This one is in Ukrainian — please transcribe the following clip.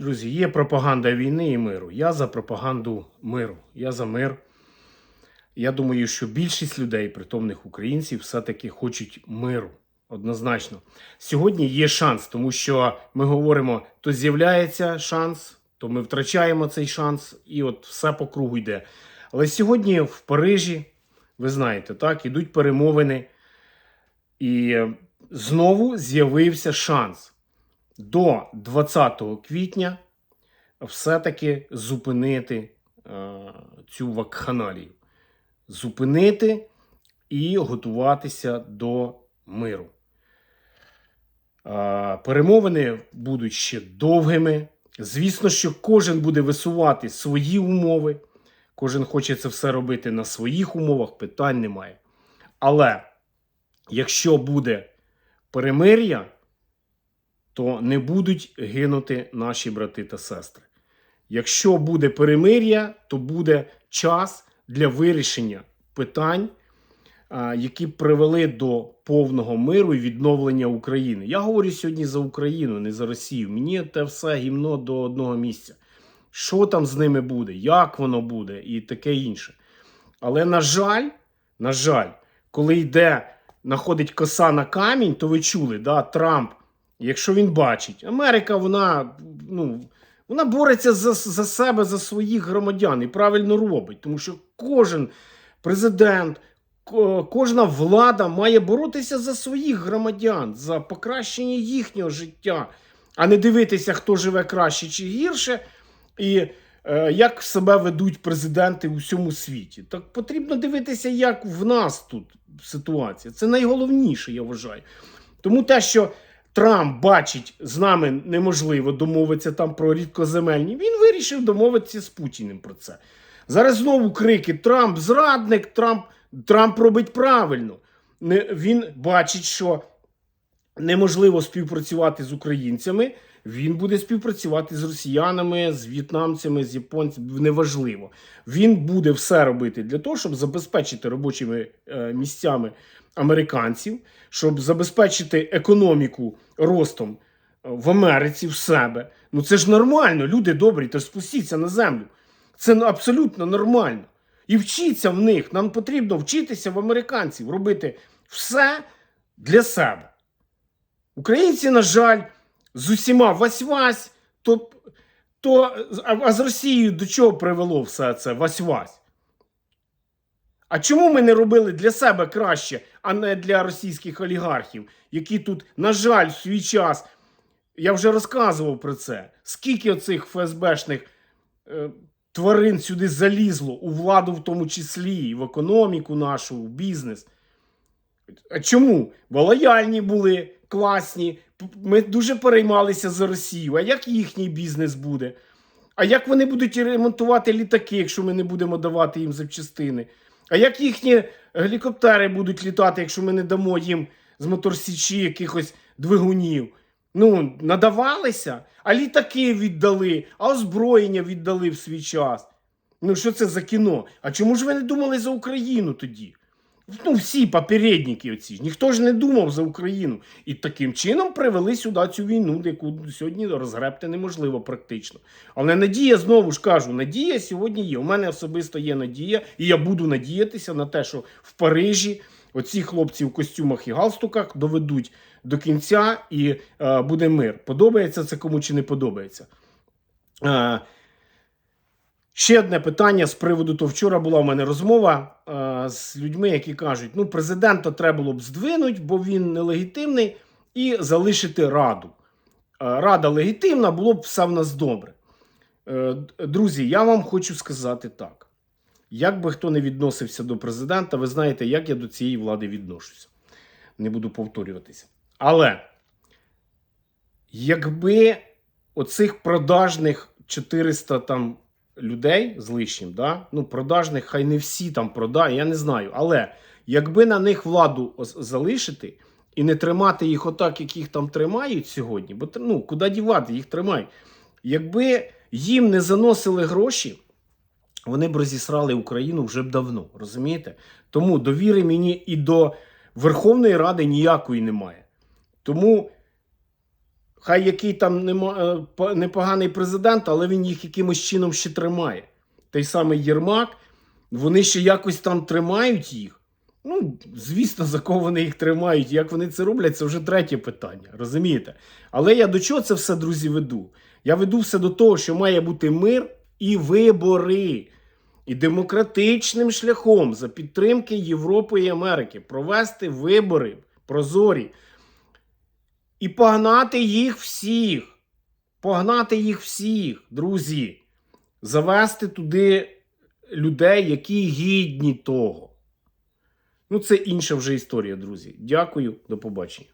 Друзі, є пропаганда війни і миру. Я за пропаганду миру. Я за мир. Я думаю, що більшість людей, притомних українців, все-таки хочуть миру. Однозначно. Сьогодні є шанс, тому що ми говоримо, то з'являється шанс, то ми втрачаємо цей шанс, і от все по кругу йде. Але сьогодні в Парижі, ви знаєте, так, ідуть перемовини, і знову з'явився шанс до 20 квітня все-таки зупинити е, цю вакханалію. Зупинити і готуватися до миру. Е, перемовини будуть ще довгими. Звісно, що кожен буде висувати свої умови. Кожен хоче це все робити на своїх умовах, питань немає. Але якщо буде перемир'я, то не будуть гинути наші брати та сестри. Якщо буде перемир'я, то буде час для вирішення питань, які привели до повного миру і відновлення України. Я говорю сьогодні за Україну, не за Росію. Мені те все гімно до одного місця. Що там з ними буде, як воно буде і таке інше. Але, на жаль, на жаль, коли йде, находить коса на камінь, то ви чули, да, Трамп, якщо він бачить, Америка, вона, ну, вона бореться за, за себе, за своїх громадян і правильно робить, тому що кожен президент, кожна влада має боротися за своїх громадян, за покращення їхнього життя, а не дивитися, хто живе краще чи гірше, і е, як себе ведуть президенти у всьому світі. Так потрібно дивитися, як в нас тут ситуація. Це найголовніше, я вважаю. Тому те, що Трамп бачить, з нами неможливо домовитися там про рідкоземельні, він вирішив домовитися з Путіним про це. Зараз знову крики: Трамп зрадник, Трамп, Трамп робить правильно. Він бачить, що неможливо співпрацювати з українцями. Він буде співпрацювати з росіянами, з в'єтнамцями, з японцями. Неважливо. Він буде все робити для того, щоб забезпечити робочими е, місцями американців, щоб забезпечити економіку ростом е, в Америці в себе. Ну це ж нормально, люди добрі, то спустіться на землю. Це абсолютно нормально. І вчіться в них. Нам потрібно вчитися в американців, робити все для себе. Українці, на жаль, з усіма вась-вась, то, то а, а з Росією до чого привело все це вась-вась? А чому ми не робили для себе краще, а не для російських олігархів, які тут, на жаль, в свій час, я вже розказував про це, скільки оцих ФСБшних е, тварин сюди залізло, у владу в тому числі, і в економіку нашу, в бізнес. А чому? Бо лояльні були, класні. Ми дуже переймалися за Росію. А як їхній бізнес буде? А як вони будуть ремонтувати літаки, якщо ми не будемо давати їм запчастини? А як їхні гелікоптери будуть літати, якщо ми не дамо їм з моторсічі якихось двигунів? Ну, надавалися, а літаки віддали, а озброєння віддали в свій час. Ну, що це за кіно? А чому ж ви не думали за Україну тоді? Ну, всі попередники оці. Ніхто ж не думав за Україну. І таким чином привели сюди цю війну, яку сьогодні розгребти неможливо практично. Але надія, знову ж кажу, надія сьогодні є. У мене особисто є надія, і я буду надіятися на те, що в Парижі оці хлопці в костюмах і галстуках доведуть до кінця і е, буде мир. Подобається це кому чи не подобається. Е, Ще одне питання з приводу того, вчора була в мене розмова е, з людьми, які кажуть, ну президента треба було б здвинути, бо він нелегітимний, і залишити раду. Е, Рада легітимна, було б все в нас добре. Е, друзі, я вам хочу сказати так: як би хто не відносився до президента, ви знаєте, як я до цієї влади відношуся. Не буду повторюватися. Але якби оцих продажних 400 там людей з лишнім, да? ну продажних, хай не всі там продають, я не знаю. Але якби на них владу залишити і не тримати їх отак, як їх там тримають сьогодні, бо ну, куди дівати, їх тримають. Якби їм не заносили гроші, вони б розісрали Україну вже б давно, розумієте? Тому довіри мені і до Верховної Ради ніякої немає. Тому хай який там е, непоганий президент, але він їх якимось чином ще тримає. Той самий Єрмак, вони ще якось там тримають їх. Ну, звісно, за кого вони їх тримають, як вони це роблять, це вже третє питання. Розумієте? Але я до чого це все, друзі, веду? Я веду все до того, що має бути мир і вибори. І демократичним шляхом за підтримки Європи і Америки провести вибори прозорі і погнати їх всіх. Погнати їх всіх, друзі. Завести туди людей, які гідні того. Ну, це інша вже історія, друзі. Дякую, до побачення.